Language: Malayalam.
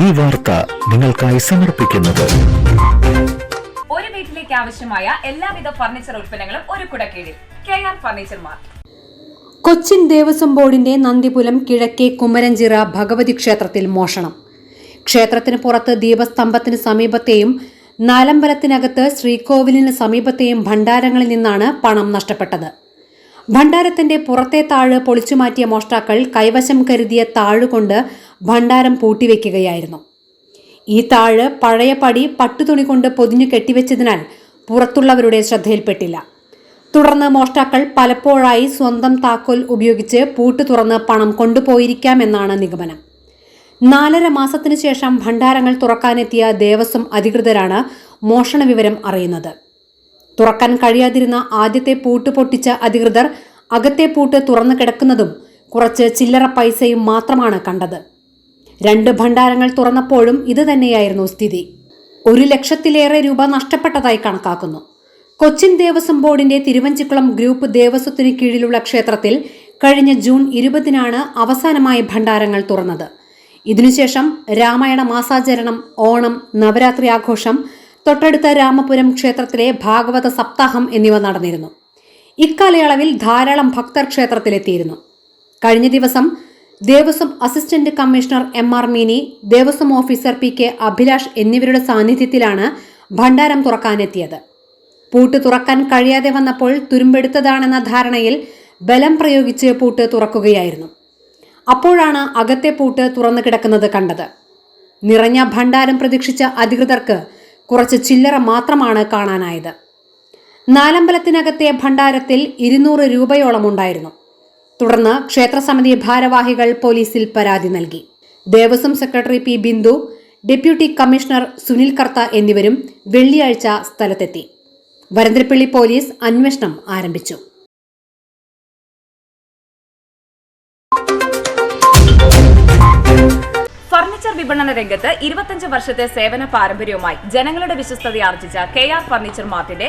ഈ വാർത്ത നിങ്ങൾക്കായി സമർപ്പിക്കുന്നത്. ഒരു വീട്ടിലേക്ക് ആവശ്യമായ എല്ലാവിധ ഫർണിച്ചർ ഉൽപ്പന്നങ്ങളും ഒരു കുടക്കീഴിൽ. K R furniture mart. Cochin Devaswom ബോർഡിന്റെ നന്ദിപുലം കിഴക്കേ കുമരഞ്ചിറ ഭഗവതി ക്ഷേത്രത്തിൽ മോഷണം. ക്ഷേത്രത്തിന് പുറത്ത് ദീപസ്തംഭത്തിന് സമീപത്തെയും നാലമ്പലത്തിനകത്ത് ശ്രീകോവിലിന് സമീപത്തെയും ഭണ്ഡാരങ്ങളിൽ നിന്നാണ് പണം നഷ്ടപ്പെട്ടത്. ഭണ്ഡാരത്തിന്റെ പുറത്തെ താഴ് പൊളിച്ചുമാറ്റിയ മോഷ്ടാക്കൾ കൈവശം കരുതിയ താഴുകൊണ്ട് ഭണ്ഡാരം പൂട്ടിവെക്കുകയായിരുന്നു. ഈ താഴ് പഴയ പടി പട്ടുതുണി കൊണ്ട് പൊതിഞ്ഞു കെട്ടിവെച്ചതിനാൽ പുറത്തുള്ളവരുടെ ശ്രദ്ധയിൽപ്പെട്ടില്ല. തുടർന്ന് മോഷ്ടാക്കൾ പലപ്പോഴായി സ്വന്തം താക്കോൽ ഉപയോഗിച്ച് പൂട്ട് തുറന്ന് പണം കൊണ്ടുപോയിരിക്കാമെന്നാണ് നിഗമനം. നാലര മാസത്തിനു ശേഷം ഭണ്ഡാരങ്ങൾ തുറക്കാനെത്തിയ ദേവസ്വം അധികൃതരാണ് മോഷണ വിവരം അറിയുന്നത്. തുറക്കാൻ കഴിയാതിരുന്ന ആദ്യത്തെ പൂട്ട് പൊട്ടിച്ച അധികൃതർ അകത്തെ പൂട്ട് തുറന്നു കിടക്കുന്നതും കുറച്ച് ചില്ലറ പൈസയും മാത്രമാണ് കണ്ടത്. രണ്ട് ഭണ്ഡാരങ്ങൾ തുറന്നപ്പോഴും ഇത് തന്നെയായിരുന്നു സ്ഥിതി. ഒരു ലക്ഷത്തിലേറെ രൂപ നഷ്ടപ്പെട്ടതായി കണക്കാക്കുന്നു. കൊച്ചിൻ ദേവസ്വം ബോർഡിന്റെ തിരുവഞ്ചിക്കുളം ഗ്രൂപ്പ് ദേവസ്വത്തിന് കീഴിലുള്ള ക്ഷേത്രത്തിൽ കഴിഞ്ഞ ജൂൺ ഇരുപതിനാണ് അവസാനമായി ഭണ്ഡാരങ്ങൾ തുറന്നത്. ഇതിനുശേഷം രാമായണ മാസാചരണം ഓണം നവരാത്രി ആഘോഷം തൊട്ടടുത്ത രാമപുരം ക്ഷേത്രത്തിലെ ഭാഗവത സപ്താഹം എന്നിവ നടന്നിരുന്നു. ഇക്കാലയളവിൽ ധാരാളം ഭക്തർ ക്ഷേത്രത്തിലെത്തിയിരുന്നു. കഴിഞ്ഞ ദിവസം Devaswom assistant commissioner M R Meeni Devaswom officer P K Abhilash എന്നിവരുടെ സാന്നിധ്യത്തിലാണ് ഭണ്ഡാരം തുറക്കാനെത്തിയത്. പൂട്ട് തുറക്കാൻ കഴിയാതെ വന്നപ്പോൾ തുരുമ്പെടുത്തതാണെന്ന ധാരണയിൽ ബലം പ്രയോഗിച്ച് പൂട്ട് തുറക്കുകയായിരുന്നു. അപ്പോഴാണ് അകത്തെ പൂട്ട് തുറന്നു കിടക്കുന്നത് കണ്ടത്. നിറഞ്ഞ ഭണ്ഡാരം പ്രതീക്ഷിച്ച അധികൃതർക്ക് കുറച്ച് ചില്ലറ മാത്രമാണ് കാണാനായത്. നാലമ്പലത്തിനകത്തെ ഭണ്ഡാരത്തിൽ ഇരുന്നൂറ് രൂപയോളം ഉണ്ടായിരുന്നു. തുടർന്ന് ക്ഷേത്രസമിതി ഭാരവാഹികൾ പോലീസിൽ പരാതി നൽകി. Devaswom secretary P Bindu deputy commissioner Sunil Kartha എന്നിവരും വെള്ളിയാഴ്ച സ്ഥലത്തെത്തി. വരന്തരപ്പള്ളി പോലീസ് അന്വേഷണം ആരംഭിച്ചു. ഫർണിച്ചർ വിപണന രംഗത്ത് ഇരുപത്തഞ്ച് വർഷത്തെ സേവന പാരമ്പര്യവുമായി ജനങ്ങളുടെ വിശ്വസ്തത ആർജിച്ച കെ ആർ ഫർണിച്ചർ മാർട്ടിന്റെ